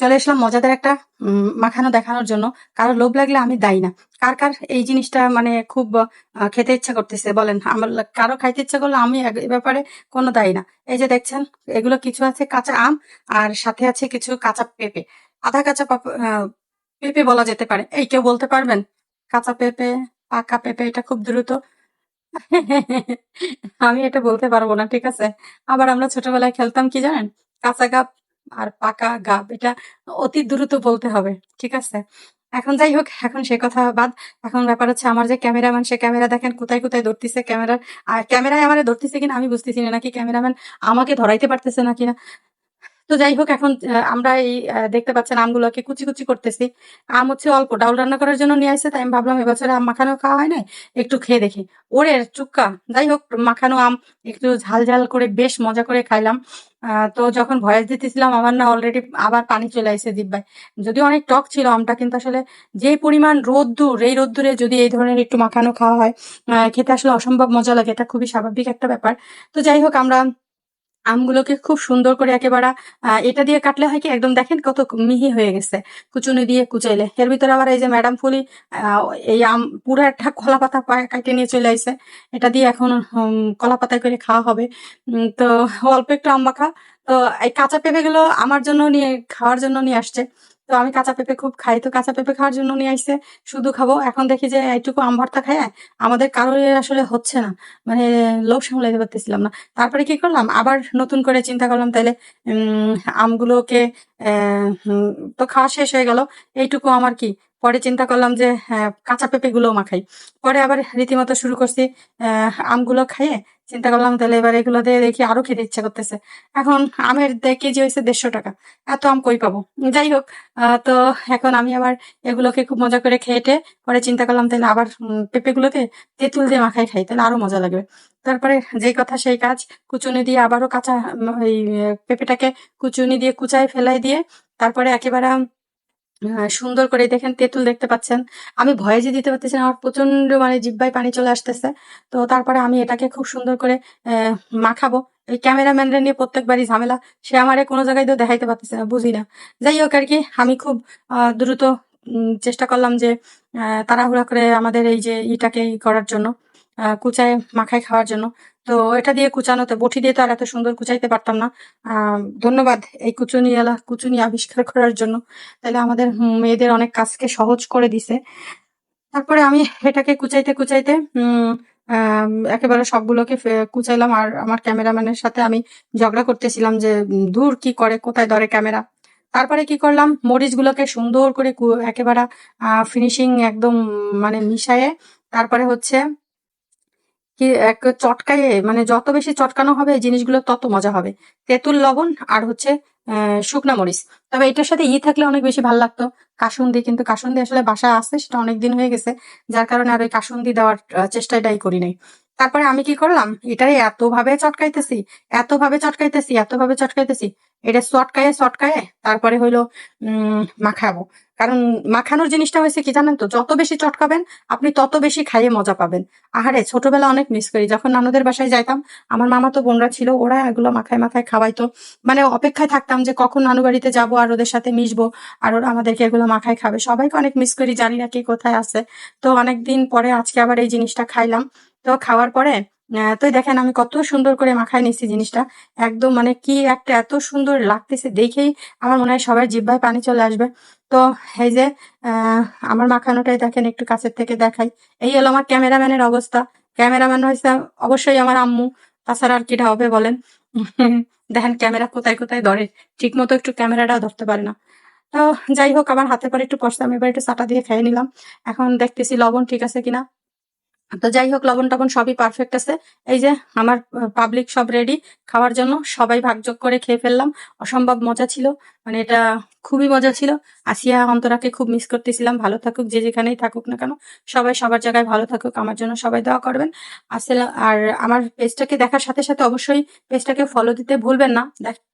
চলে আসলাম মজাদার একটা মাখানো দেখানোর জন্য। কারও লোভ লাগলে আমি দায়ী না। কার কার এই জিনিসটা মানে খুব খেতে ইচ্ছা করতেছে বলেন। আমার কারও খাইতে ইচ্ছা করলে আমি এ ব্যাপারে কোনো দায়ী না। এই যে দেখছেন, এগুলো কিছু আছে কাঁচা আম, আর সাথে আছে কিছু কাঁচা পেঁপে। আধা কাঁচা পাপ- বলা যেতে পারে। এই কেউ বলতে পারবেন? কাঁচা পেঁপে, পাকা পেঁপে, এটা খুব দ্রুত। আমি এটা বলতে পারব না, ঠিক আছে? আবার আমরা ছোটবেলায় খেলতাম কি জানেন? কাঁচা গাব আর পাকা গাব, এটা অতি দ্রুত বলতে হবে, ঠিক আছে? এখন যাই হোক, এখন সে কথা বাদ। এখন ব্যাপার হচ্ছে আমার যে ক্যামেরাম্যান, সে ক্যামেরা দেখেন কোথায় কোথায় ধরতেছে ক্যামেরা আর ক্যামেরায় আমার ধরতেছে কিনা আমি বুঝতেছি না, নাকি ক্যামেরাম্যান আমাকে ধরাইতে পারতেছে না কিনা। তো যাই হোক এখন আমরা এই দেখতে পাচ্ছেন আমগুলোকে কুচি কুচি করতেছি। আম হচ্ছে অল্প, ডাউল রান্না করার জন্য নিয়ে আসছে তাই আমি ভাবলাম এবছরে আম মাখানো খাওয়া হয় না একটু খেয়ে দেখি। ওরে, চুক্কা! যাই হোক মাখানো আম, একটু ঝাল ঝাল করে, বেশ মজা করে খাইলাম। তো যখন ভয়েস দিতেছিলাম, আমার না অলরেডি আবার পানি চলে আসে জিব্বায়। যদিও অনেক টক ছিল আমটা, কিন্তু আসলে যে পরিমাণ রোদ্দুর, এই রোদ্দুরে যদি এই ধরনের একটু মাখানো খাওয়া হয় খেতে আসলে অসম্ভব মজা লাগে, এটা খুবই স্বাভাবিক একটা ব্যাপার। তো যাই হোক আমরা আমগুলোকে খুব সুন্দর করে একেবারে এটা দিয়ে কাটলে হয় কি, একদম দেখেন কত মিহি হয়ে গেছে। কুচুনি দিয়ে কুচাইলে। এর ভিতরে আবার এই যে ম্যাডাম ফুলি এই আম, পুরো একটা কলা পাতা কাটে নিয়ে চলে আসে এটা দিয়ে এখন কলা পাতা করে খাওয়া হবে। তো অল্প একটু আম মাখা। তো এই কাঁচা পেঁপে গুলো আমার জন্য নিয়ে, খাওয়ার জন্য নিয়ে আসছে। তো আমি কাঁচা পেঁপে খুব খাই। তো কাঁচা পেঁপে খাওয়ার জন্য নিয়ে আসছে শুধু খাব। এখন দেখি যে এইটুকু আম ভর্তা খায় আমাদের কারোর আসলে হচ্ছে না। মানে লোক সামলাইতে পারতেছিলাম না। তারপরে কি করলাম? আবার নতুন করে চিন্তা করলাম উম, আমগুলোকে তো খাওয়া শেষ হয়ে গেল। এইটুকু আমার কি? পরে চিন্তা করলাম যে হ্যাঁ, কাঁচা পেঁপে গুলো মাখাই। পরে আবার রীতিমতো শুরু করছি আমগুলো খাইয়ে চিন্তা করলাম তাহলে এবার এগুলো দিয়ে দেখি আরও খেতে ইচ্ছা করতেছে। এখন আমের কেজি হয়েছে দেড়শো টাকা। এত আম কই পাবো? যাই হোক তো এখন আমি আবার এগুলোকে খুব মজা করে খেয়েটে পরে চিন্তা করলাম তাহলে আবার উম, পেঁপেগুলোকে তেঁতুল দিয়ে মাখাই খাই তাহলে আরও মজা লাগবে। তারপরে যেই কথা সেই কাজ কুচুনি দিয়ে আবারও কাঁচা এই পেঁপেটাকে কুচুনি দিয়ে কুচায় ফেলাই দিয়ে তারপরে একেবারে সুন্দর করে দেখেন, তেঁতুল দেখতে পাচ্ছেন। আমি ভয়ে যে দিতে পারতেছি আমার প্রচণ্ড মানে জিব্বায় পানি চলে আসতেছে। তো তারপরে আমি এটাকে খুব সুন্দর করে মাখাবো। এই ক্যামেরাম্যানরা নিয়ে প্রত্যেকবারই ঝামেলা, সে আমারে কোনো জায়গায় তো দেখাইতে পারতেছে না, বুঝি না। যাই হোক আর কি, আমি খুব দ্রুত চেষ্টা করলাম যে তাড়াহুড়া করে আমাদের এই যে ইটাকে করার জন্য। কুচায় মাখায় খাওয়ার জন্য। তো এটা দিয়ে কুচানোতে, বটি দিয়ে তো আর এত সুন্দর কুচাইতে পারতাম না। ধন্যবাদ এই কুচুনি এলা, কুচুনি আবিষ্কার করার জন্য। তাহলে আমাদের মেয়েদের অনেক কাজকে সহজ করে দিছে। তারপরে আমি এটাকে কুচাইতে কুচাইতে একেবারে সবগুলোকে কুচাইলাম। আর আমার ক্যামেরাম্যানের সাথে আমি ঝগড়া করতেছিলাম যে দূর কি করে, কোথায় ধরে ক্যামেরা। তারপরে কি করলাম? মরিচগুলোকে সুন্দর করে একেবারে ফিনিশিং একদম মানে মিশায়ে, তারপরে হচ্ছে কি এক চটকায়ে মানে যত বেশি চটকানো হবে এই জিনিসগুলো তত মজা হবে। তেঁতুল, লবণ আর হচ্ছে শুকনা মরিচ। তবে এটার সাথে ই থাকলে অনেক বেশি ভালো লাগতো। কাসুন্দি, কিন্তু কাসুন্দি আসলে বাসায় আছে, সেটা অনেক দিন হয়ে গেছে। যার কারণে আর ওই কাসুন্দি দেওয়ার চেষ্টাটাই করি নাই। তারপরে আমি কি করলাম এটারে এত ভাবে চটকাইতেছি এত ভাবে চটকাইতেছি এত ভাবে চটকাইতেছি এটা চটকায়ে চটকায়ে তারপরে হইল মাখাবো। কারণ মাখানোর জিনিসটা হয়েছে কি জানেন তো, যত বেশি চটকাবেন, আপনি তত বেশি খাইয়ে মজা পাবেন। আহারে ছোটবেলা অনেক মিস করি। যখন নানুদের বাসায় যাইতাম, আমার মামা তো বোনরা ছিল, ওরা এগুলো মাখায় মাখায় খাওয়াইতো। মানে অপেক্ষায় থাকতাম যে কখন নানু বাড়িতে যাব আর ওদের সাথে মিশবো আর ওরা আমাদেরকে এগুলো মাখায় খাবে। সবাইকে অনেক মিস করি, জানি না কে কোথায় আছে। তো অনেকদিন পরে আজকে আবার এই জিনিসটা খাইলাম। তো খাওয়ার পরে তো দেখেন, আমি কত সুন্দর করে মাখায় নিচ্ছি জিনিসটা। একদম মানে কি একটা এত সুন্দর লাগতেছে, দেখেই আমার মনে হয় সবাই জিব্বায় পানি চলে আসবে। তো এই যে আমার মাখানোটাই দেখেন, একটু কাছের থেকে দেখাই। এই হলো আমার ক্যামেরাম্যানের অবস্থা। ক্যামেরাম্যান হয়েছে অবশ্যই আমার আম্মু, তাছাড়া আর কিটা হবে বলেন? দেখেন, ক্যামেরা কোথায় কোথায় ধরে ঠিক মতো একটু ক্যামেরাটাও ধরতে পারে না। তো যাই হোক, আমার হাতে পরে একটু পড়ছে, আমি এবার একটু চাটা দিয়ে খেয়ে নিলাম। এখন দেখতেছি লবণ ঠিক আছে কিনা। তো যাই হোক, লবণ টবণ সবই পারফেক্ট আছে। এই যে আমার পাবলিক সব রেডি খাওয়ার জন্য সবাই ভাগযোগ করে খেয়ে ফেললাম। অসম্ভব মজা ছিল। মানে এটা খুবই মজা ছিল। আসিয়া অন্তরাকে খুব মিস করতেছিলাম। ভালো থাকুক, যে যেখানেই থাকুক না কেন। সবাই সবার জায়গায় ভালো থাকুক। আমার জন্য সবাই দোয়া করবেন। আসলে, আর আমার পেজটাকে দেখার সাথে সাথে অবশ্যই পেজটাকে ফলো দিতে ভুলবেন না। দেখ